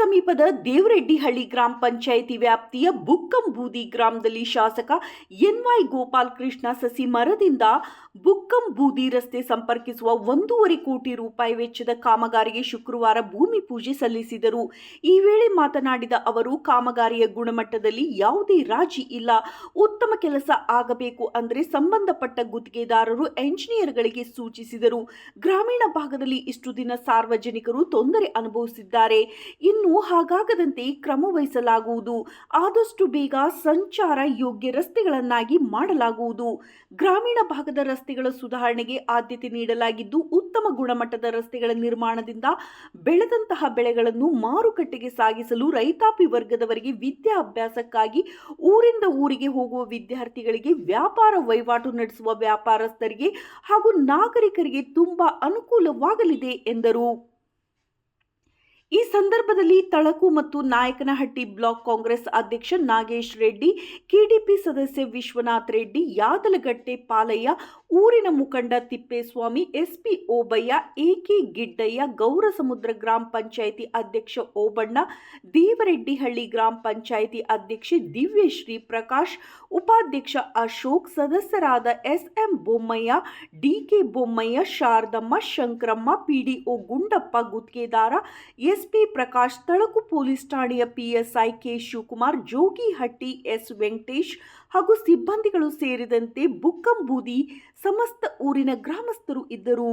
ಸಮೀಪದ ದೇವರೆಡ್ಡಿಹಳ್ಳಿ ಗ್ರಾಮ ಪಂಚಾಯಿತಿ ವ್ಯಾಪ್ತಿಯ ಬುಕ್ಕಂಬೂದಿ ಗ್ರಾಮದಲ್ಲಿ ಶಾಸಕ ಎನ್ವೈ ಗೋಪಾಲ್ ಕೃಷ್ಣ ಸಸಿ ಮರದಿಂದ ಬುಕ್ಕಂಬೂದಿ ರಸ್ತೆ ಸಂಪರ್ಕಿಸುವ ಒಂದೂವರೆ ಕೋಟಿ ರೂಪಾಯಿ ವೆಚ್ಚದ ಕಾಮಗಾರಿಗೆ ಶುಕ್ರವಾರ ಭೂಮಿ ಪೂಜೆ ಸಲ್ಲಿಸಿದರು. ಈ ವೇಳೆ ಮಾತನಾಡಿದ ಅವರು, ಕಾಮಗಾರಿಯ ಗುಣಮಟ್ಟದಲ್ಲಿ ಯಾವುದೇ ರಾಜಿ ಇಲ್ಲ. ಉತ್ತಮ ಕೆಲಸ ಆಗಬೇಕು ಅಂದರೆ ಸಂಬಂಧಪಟ್ಟ ಗುತ್ತಿಗೆದಾರರು, ಎಂಜಿನಿಯರ್ಗಳಿಗೆ ಸೂಚಿಸಿದರು. ಗ್ರಾಮೀಣ ಭಾಗದಲ್ಲಿ ಇಷ್ಟು ದಿನ ಸಾರ್ವಜನಿಕರು ತೊಂದರೆ ಅನುಭವಿಸಿದ್ದಾರೆ. ಇನ್ನು ಹಾಗಾಗದಂತೆ ಕ್ರಮ ವಹಿಸಲಾಗುವುದು. ಆದಷ್ಟು ಬೇಗ ಸಂಚಾರ ಯೋಗ್ಯ ರಸ್ತೆಗಳನ್ನಾಗಿ ಮಾಡಲಾಗುವುದು. ಗ್ರಾಮೀಣ ಭಾಗದ ರಸ್ತೆಗಳ ಸುಧಾರಣೆಗೆ ಆದ್ಯತೆ ನೀಡಲಾಗಿದ್ದು, ಉತ್ತಮ ಗುಣಮಟ್ಟದ ರಸ್ತೆಗಳ ನಿರ್ಮಾಣದಿಂದ ಬೆಳೆದಂತಹ ಬೆಳೆಗಳನ್ನು ಮಾರುಕಟ್ಟೆಗೆ ಸಾಗಿಸಲು ರೈತಾಪಿ ವರ್ಗದವರಿಗೆ ವಿದ್ಯಾಭ್ಯಾಸಕ್ಕಾಗಿ ಊರಿಂದ ಊರಿಗೆ ಹೋಗುವ ವಿದ್ಯಾರ್ಥಿಗಳಿಗೆ ವ್ಯಾಪಾರ ವಹಿವಾಟು ನಡೆಸುವ ವ್ಯಾಪಾರಸ್ಥರಿಗೆ ಹಾಗೂ ನಾಗರಿಕರಿಗೆ ತುಂಬಾ ಅನುಕೂಲವಾಗಲಿದೆ ಎಂದರು. ಈ ಸಂದರ್ಭದಲ್ಲಿ ತಳಕು ಮತ್ತು ನಾಯಕನಹಟ್ಟಿ ಬ್ಲಾಕ್ ಕಾಂಗ್ರೆಸ್ ಅಧ್ಯಕ್ಷ ನಾಗೇಶ್ ರೆಡ್ಡಿ, ಕೆಡಿಪಿ ಸದಸ್ಯ ವಿಶ್ವನಾಥ್ ರೆಡ್ಡಿ, ಯಾದಲಗಟ್ಟೆ ಪಾಲಯ್ಯ, ಊರಿನ ಮುಖಂಡ ತಿಪ್ಪೇಸ್ವಾಮಿ, ಎಸ್ಪಿ ಓಬಯ್ಯ, ಎಕೆ ಗಿಡ್ಡಯ್ಯ, ಗೌರಸಮುದ್ರ ಗ್ರಾಮ ಪಂಚಾಯಿತಿ ಅಧ್ಯಕ್ಷ ಓಬಣ್ಣ ದೇವರೆಡ್ಡಿಹಳ್ಳಿ ಗ್ರಾಮ ಪಂಚಾಯಿತಿ ಅಧ್ಯಕ್ಷೆ ದಿವ್ಯಶ್ರೀ ಪ್ರಕಾಶ್, ಉಪಾಧ್ಯಕ್ಷ ಅಶೋಕ್, ಸದಸ್ಯರಾದ SM Bommayya DK Bommayya, Sharadamma, Shankaramma PDO Gundappa ಗುತ್ತಿಗೆದಾರ ಎಸ್ಪಿ ಪ್ರಕಾಶ್ ತಳಕು ಪೊಲೀಸ್ ಠಾಣೆಯ PSI K Shivakumar Jogihatti S Venkatesh ಹಾಗೂ ಸಿಬ್ಬಂದಿಗಳು ಸೇರಿದಂತೆ ಬುಕ್ಕಂಬೂದಿ ಸಮಸ್ತ ಊರಿನ ಗ್ರಾಮಸ್ಥರು ಇದ್ದರು.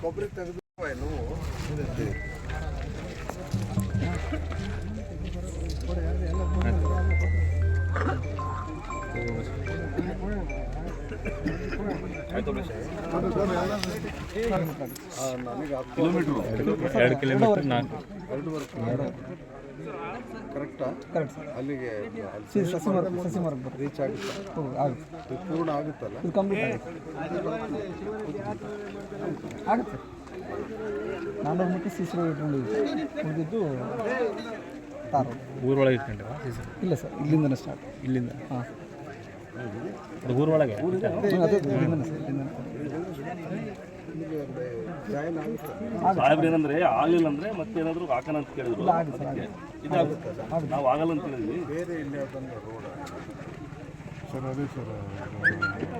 ಕೊಬ್ಬರಿ ತೆಗೆದು ನೋವು ನನಗೆ ಹತ್ತು ಎರಡು ಕಿಲೋಮೀಟರ್ ನಾಲ್ಕು. ಎರಡೂವರೆ ಕರೆಕ್ಟಾ? Correct sir. ಅಲ್ಲಿಗೆ ಸಿ ಸಸಿ ಮರ ಸಸಿ ಮರ ಬರ್ರಿ ರೀಚ್ ಆಗುತ್ತಾ. ಹ್ಞೂ ಆಗುತ್ತೆ ಇದು ಪೂರ್ಣ ಆಗುತ್ತಲ್ಲ? ಇದು ಕಂಪ್ಲೀಟ್ ಆಗುತ್ತೆ. ಆಗುತ್ತೆ. ನಾನ್ನೂರು ಮೀಟರ್ ಸಿ ಸಿ ರೋಡ್ ಇಟ್ಕೊಂಡಿದ್ವಿ ಉಳಿದಿದ್ದು ತಾರು. ಊರೊಳಗೆ ಇಟ್ಕೊಂಡಿರ? ಇಲ್ಲ ಸರ್ ಇಲ್ಲಿಂದನೇ ಸ್ಟಾರ್ಟ್ ಇಲ್ಲಿಂದ? ಹಾಂ. ಅದು ಊರೊಳಗೆ? ಅದೇ ಇಲ್ಲಿಂದನೇ ಸರ್ ಇಲ್ಲಿಂದನೇ. ಸಾಹೇಬ್ರೇನಂದ್ರೆ ಆಗಲಿಲ್ಲ ಅಂದ್ರೆ ಮತ್ತೆ ಏನಾದ್ರು ಹಾಕೋಣ ಅಂತ ಕೇಳಿದ್ರು. ನಾವು ಆಗಲ್ಲ ಅಂತ ಹೇಳಿದ್ವಿ. ಸರ್, ಅದೇ ಸರ್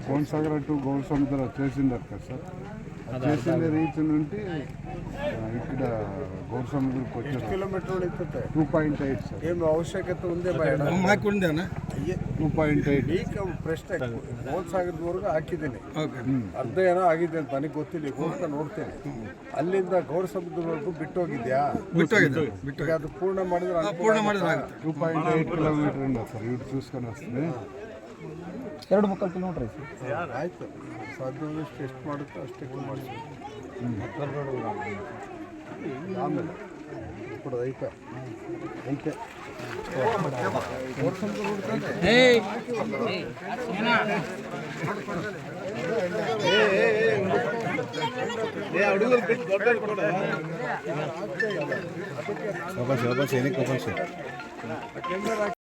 ಕೋನ್ಸಾಗರ ಟು ಗೌರಸ್ವಾಮಿ ತರ ತಹಸೀಲ್ದಾರ್ ಸರ್. గౌడ సముద్ర చేసిండారు కదా సార్ అది చేసిన రీచ్ నుండి ఆ, ఇక్కడ గౌడ సముద్రకి వచ్చారు ಕಿಲೋಮೀಟರ್ ಉಳಿತದೆ టూ పాయింట్ ఎయిట్ సార్ ಏನು ಅವಶ್ಯಕತೆ ఉందే ಬೇಡ టూ పాయింట్ ఎయిట్ ಈಗ ಪ್ರಶ್ನೆ ಗೋಲ್ಸಾಗರದವರೆಗೂ ಹಾಕಿದ್ದೀನಿ ಅರ್ಧ ಏನೋ ಆಗಿದೆ ಅಂತ ನನಗೆ ಗೊತ್ತಿಲ್ಲ ಈಗ ಹೋಗ್ತಾ ನೋಡ್ತೇನೆ ಅಲ್ಲಿಂದ ಗೌಡ ಸಮುದ್ರವರೆಗೂ ಬಿಟ್ಟೋಗಿದ್ಯಾ ಈಗ ಅದು ಪೂರ್ಣ ಮಾಡಿದ್ರೆ ಪೂರ್ಣ ಮಾಡಿದ್ರೆ టూ పాయింట్ ఎయిట్ కిలోమీటర్ ఉండదు సార్ ఇటు చూసుకొని వస్తుంది ಎರಡು ಮಕ್ಕಳು ಕಿಲೋಮೀಟ್ರ್ ಐತಿ ಆಯಿತು ಸಾಧ್ಯದಷ್ಟು ಎಷ್ಟು ಮಾಡುತ್ತೆ ಅಷ್ಟಕ್ಕೆ ಮಾಡಿ ಆಮೇಲೆ ಕೂಡ ಐತೆ ಐತೆ ಹುಡುಗರು ಬಿಟ್ಟು ದೊಡ್ಡ ಏನಕ್ಕೆ